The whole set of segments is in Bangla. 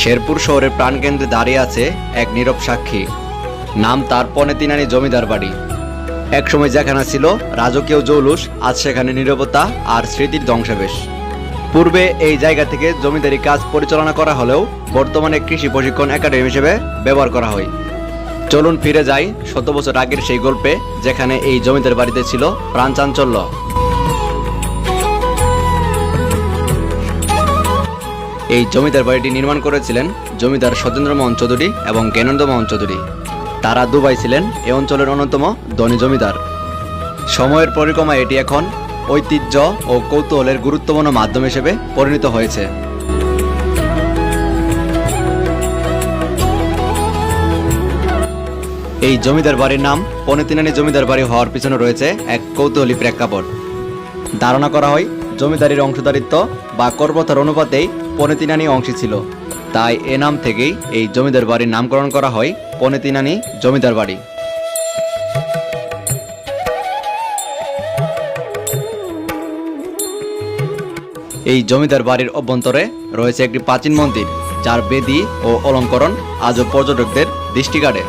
শেরপুর শহরের প্রাণকেন্দ্রে দাঁড়িয়ে আছে এক নীরব সাক্ষী। নাম তার পনে পনেতিনানি জমিদার বাড়ি। একসময় যেখানে ছিল রাজকীয় জৌলুস, আজ সেখানে নীরবতা আর স্মৃতির ধ্বংসাবেশ পূর্বে এই জায়গা থেকে জমিদারি কাজ পরিচালনা করা হলেও বর্তমানে কৃষি প্রশিক্ষণ একাডেমি হিসেবে ব্যবহার করা হয়। চলুন ফিরে যাই শত বছর আগের সেই গল্পে, যেখানে এই জমিদার বাড়িতে ছিল প্রাণ চাঞ্চল্য। এই জমিদার বাড়িটি নির্মাণ করেছিলেন জমিদার সতেন্দ্র মোহন চৌধুরী এবং জ্ঞানন্দ মোহন চৌধুরী। তারা দুবাই ছিলেন, এ অঞ্চলের অন্যতম ধনী জমিদার। সময়ের পরিক্রমা এটি এখন ঐতিহ্য ও কৌতূহলের গুরুত্বপূর্ণ মাধ্যম হিসেবে পরিণত হয়েছে। এই জমিদার বাড়ির নাম পনেতিনানি জমিদার বাড়ি হওয়ার পিছনে রয়েছে এক কৌতূহলী প্রেক্ষাপট। ধারণা করা হয় জমিদারির অংশদারিত্ব বা কর্মতার অনুপাতেই পনেতিনানি অংশী ছিল। তাই এ নাম থেকেই এই জমিদার বাড়ির নামকরণ করা হয় পনেতিনানি জমিদার বাড়ি। এই জমিদার বাড়ির অভ্যন্তরে রয়েছে একটি প্রাচীন মন্দির, যার বেদি ও অলঙ্করণ আজও পর্যটকদের দৃষ্টি কাড়ে।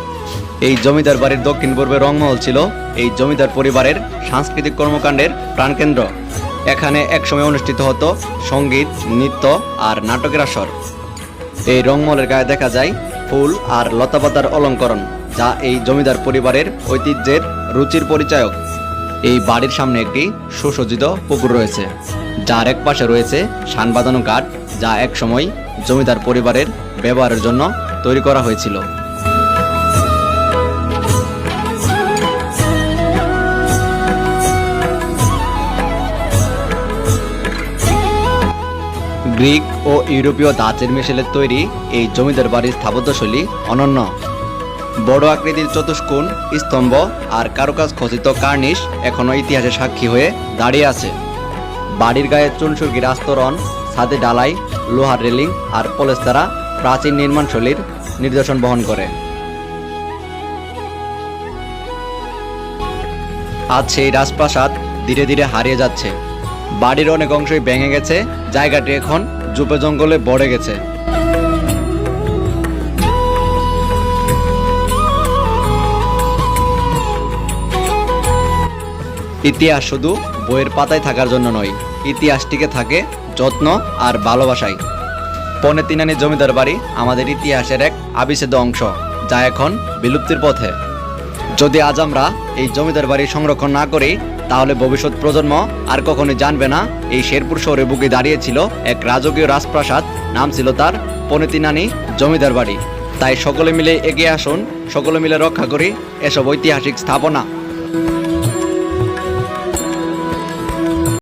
এই জমিদার বাড়ির দক্ষিণ পূর্বে রংমহল ছিল এই জমিদার পরিবারের সাংস্কৃতিক কর্মকাণ্ডের প্রাণকেন্দ্র। এখানে একসময় অনুষ্ঠিত হতো সংগীত, নৃত্য আর নাটকের আসর। এই রংমলের গায়ে দেখা যায় ফুল আর লতাপাতার অলঙ্করণ, যা এই জমিদার পরিবারের ঐতিহ্যের রুচির পরিচায়ক। এই বাড়ির সামনে একটি সুসজ্জিত পুকুর রয়েছে, যার এক পাশে রয়েছে শান বাঁধানো কাঠ, যা একসময় জমিদার পরিবারের ব্যবহারের জন্য তৈরি করা হয়েছিল। গ্রিক ও ইউরোপীয় ধাঁচের মিশেলের তৈরি এই জমিদার বাড়ির স্থাপত্যশৈলী অনন্য। বড় আকৃতির চতুষ্কোণ, স্তম্ভ আর কারুকাজ খচিত কার্নিশ এখনও ইতিহাসে সাক্ষী হয়ে দাঁড়িয়ে আছে। বাড়ির গায়ে চুনসুরগির আস্তরণ ছাদে ডালাই, লোহার রেলিং আর পলেস দ্বারা প্রাচীন নির্মাণশৈলীর নিদর্শন বহন করে। আজ সেই রাজপ্রাসাদ ধীরে ধীরে হারিয়ে যাচ্ছে। বাড়ির অনেক অংশই ভেঙে গেছে। জায়গাটি এখন জুপে জঙ্গলে বড়ে গেছে। ইতিহাস শুধু বইয়ের পাতায় থাকার জন্য নয়, ইতিহাসটিকে থাকে যত্ন আর ভালোবাসায়। পনে তিনানি জমিদার বাড়ি আমাদের ইতিহাসের এক আবিচ্ছেদ্য অংশ, যা এখন বিলুপ্তির পথে। যদি আজ আমরা এই জমিদার বাড়ি সংরক্ষণ না করি তাহলে ভবিষ্যৎ প্রজন্ম আর কখনো জানবে না, এই শেরপুর শহরে বুকে দাঁড়িয়েছিল এক রাজকীয় রাজপ্রাসাদ, নাম ছিল তার পনেতিনানি জমিদার বাড়ি। তাই সকলে মিলে এগিয়ে আসুন, সকলে মিলে রক্ষা করি এসব ঐতিহাসিক স্থাপনা।